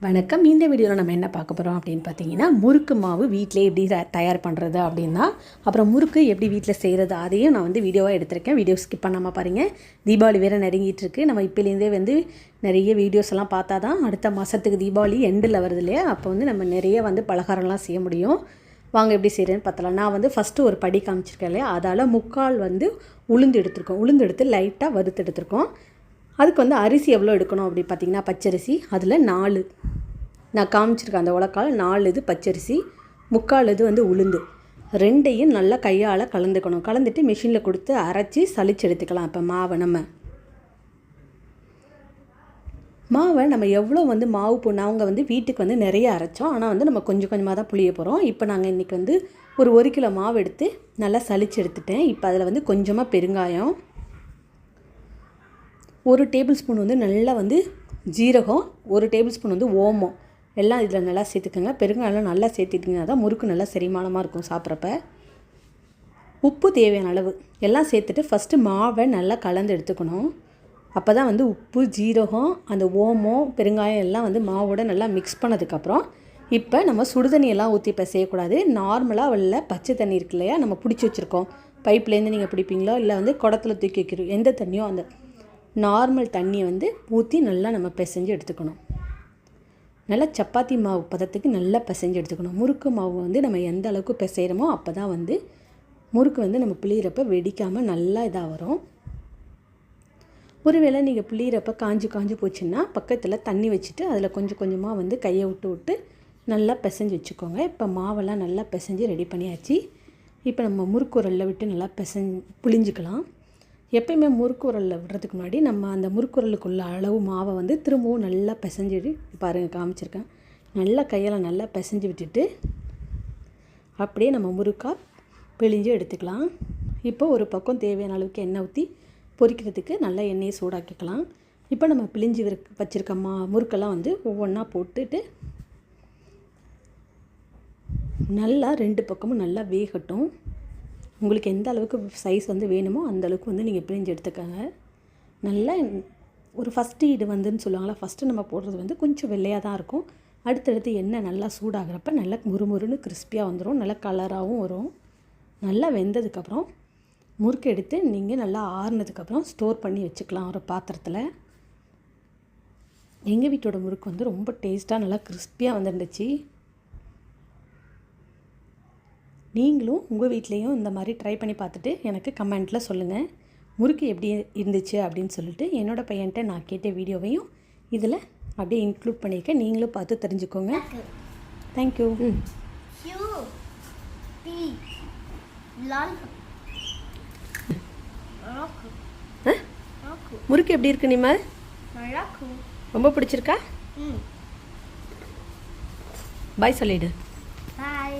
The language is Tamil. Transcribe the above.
வணக்கம். இந்த வீடியோவில் நம்ம என்ன பார்க்க போகிறோம் அப்படின்னு பார்த்தீங்கன்னா முறுக்கு மாவு வீட்டிலே எப்படி த- தயார் பண்ணுறது அப்படின்னா அப்புறம் முறுக்கு எப்படி வீட்டில் செய்கிறது அதையும் நான் வந்து வீடியோவாக எடுத்திருக்கேன். வீடியோ ஸ்கிப் பண்ணாமல் பாருங்கள் தீபாவளி வேறு நெருங்கிட்டு இருக்கு. நம்ம இப்போலேருந்தே வந்து நிறைய வீடியோஸ் எல்லாம் பார்த்தா தான் அடுத்த மாதத்துக்கு தீபாவளி எண்டில் வருது இல்லையா? அப்போ வந்து நம்ம நிறைய வந்து பலகாரம்லாம் செய்ய முடியும். வாங்க எப்படி செய்கிறேன்னு பார்த்தலாம் நான் வந்து ஃபஸ்ட்டு ஒரு படி காமிச்சிருக்கேன் இல்லையா? அதால் முக்கால் வந்து உளுந்து எடுத்திருக்கோம். உளுந்து எடுத்து லைட்டாக வறுத்து எடுத்திருக்கோம். அதுக்கு வந்து அரிசி எவ்வளோ எடுக்கணும் அப்படி பார்த்தீங்கன்னா பச்சரிசி. அதில் நாலு. நான் காமிச்சிருக்கேன் அந்த உலக்கால். நாலு இது பச்சரிசி முக்கால் இது வந்து உளுந்து. ரெண்டையும் நல்லா கையால் கலந்துக்கணும். கலந்துட்டு மிஷினில் கொடுத்து அரைச்சி சளிச்சு எடுத்துக்கலாம். இப்போ மாவை நம்ம. மாவை நம்ம எவ்வளோ வந்து மாவு பொண்ணு அவங்க வந்து வீட்டுக்கு வந்து நிறைய அரைச்சோம். ஆனால் வந்து நம்ம கொஞ்சம் கொஞ்சமாக தான் புளிய போகிறோம் இப்போ நாங்கள் இன்றைக்கி வந்து ஒரு ஒரு கிலோ மாவு எடுத்து நல்லா சளிச்சு எடுத்துட்டேன். இப்போ அதில் வந்து கொஞ்சமாக பெருங்காயம். ஒரு டேபிள் ஸ்பூன் வந்து நல்லா வந்து ஜீரகம். ஒரு டேபிள் ஸ்பூன் வந்து ஓமம். எல்லாம் இதில் நல்லா சேர்த்துக்கோங்க. பெருங்காயம் நல்லா சேர்த்துட்டிங்கன்னா தான் முறுக்கு நல்லா செரிமானமாக இருக்கும் சாப்பிட்றப்ப. உப்பு தேவையான அளவு. எல்லாம் சேர்த்துட்டு ஃபஸ்ட்டு மாவை நல்லா கலந்து எடுத்துக்கணும். அப்போ தான் வந்து உப்பு ஜீரகம் அந்த ஓமம் பெருங்காயம் எல்லாம் வந்து மாவோட நல்லா மிக்ஸ் பண்ணதுக்கப்புறம் இப்போ நம்ம சுடுதண்ணியெல்லாம் ஊற்றி இப்போ செய்யக்கூடாது நார்மலாக உள்ள பச்சை தண்ணி இருக்கு இல்லையா நம்ம பிடிச்சி வச்சுருக்கோம். பைப்லேருந்து நீங்கள் பிடிப்பீங்களோ இல்லை வந்து குடத்துல தூக்கி வைக்கிறோம் எந்த தண்ணியோ அந்த நார்மல் தண்ணியை வந்து ஊற்றி நல்லா நம்ம பிசைஞ்சு எடுத்துக்கணும். நல்லா சப்பாத்தி மாவு பதத்துக்கு நல்லா பிசைஞ்சு எடுத்துக்கணும். முறுக்கு மாவு வந்து நம்ம எந்த அளவுக்கு பிசைகிறோமோ அப்போ தான் வந்து முறுக்கு வந்து நம்ம புளியிறப்ப வெடிக்காமல் நல்லா இதாக வரும். ஒருவேளை நீங்கள் புளியிறப்ப காஞ்சு காஞ்சு போச்சுன்னா பக்கத்தில் தண்ணி வச்சுட்டு அதில் கொஞ்சம் கொஞ்சமாக வந்து கையை விட்டு விட்டு நல்லா பிசைஞ்சு வச்சுக்கோங்க. இப்போ மாவெல்லாம் நல்லா பிசைஞ்சு ரெடி பண்ணியாச்சு. இப்போ நம்ம முறுக்கு உரலில் விட்டு நல்லா பிசைஞ்சு புளிஞ்சிக்கலாம். எப்பயுமே முறுக்குரலில் விடுறதுக்கு முன்னாடி நம்ம அந்த முறுக்குரலுக்குள்ள அளவு மாவை வந்து திரும்பவும் நல்லா பிசைஞ்சு பாருங்கள் காமிச்சிருக்கேன். நல்லா கையால் நல்லா பிசைஞ்சு விட்டுட்டு அப்படியே நம்ம முறுக்காக பிழிஞ்சு எடுத்துக்கலாம். இப்போ ஒரு பக்கம் தேவையான அளவுக்கு எண்ணெய் ஊற்றி பொரிக்கிறதுக்கு நல்லா எண்ணெயை சூடாக்கிக்கலாம். இப்போ நம்ம பிழிஞ்சு விரு- வச்சிருக்க மா முறுக்கெல்லாம் வந்து ஒவ்வொன்றா போட்டுட்டு நல்லா ரெண்டு பக்கமும் நல்லா வேகட்டும். உங்களுக்கு எந்த அளவுக்கு சைஸ் வந்து வேணுமோ அந்த அளவுக்கு வந்து நீங்கள் பிரிஞ்சு எடுத்துக்கோங்க. நல்லா ஒரு ஃபஸ்ட்டு ஈடு வந்துன்னு சொல்லுவாங்களா ஃபஸ்ட்டு நம்ம போடுறது வந்து கொஞ்சம் வெள்ளையாக தான் இருக்கும். அடுத்தடுத்து எண்ணெய் நல்லா சூடாகிறப்ப நல்லா முறுமுறுன்னு கிறிஸ்பியாக வந்துடும் நல்லா கலராகவும் வரும். நல்லா வெந்ததுக்கப்புறம் முறுக்கு எடுத்து நீங்கள் நல்லா ஆறுனதுக்கப்புறம் ஸ்டோர் பண்ணி வச்சுக்கலாம் ஒரு பாத்திரத்தில். எங்கள் வீட்டோட முறுக்கு வந்து ரொம்ப டேஸ்ட்டாக நல்லா கிறிஸ்பியாக வந்துருந்துச்சு. நீங்களும் உங்கள் வீட்லேயும் இந்த மாதிரி ட்ரை பண்ணி பார்த்துட்டு எனக்கு கமெண்ட்டில் சொல்லுங்கள் முறுக்கு எப்படி இருந்துச்சு அப்படின்னு சொல்லிட்டு என்னோடய பையன்கிட்ட நான் கேட்ட வீடியோவையும் இதில் அப்படியே இன்க்ளூட் பண்ணியிருக்கேன். நீங்களும் பார்த்து தெரிஞ்சுக்கோங்க. தேங்க்யூ ம். முறுக்கு எப்படி இருக்கு நிமல் ரொம்ப பிடிச்சிருக்கா. பாய் சொல்லிடு. Bye.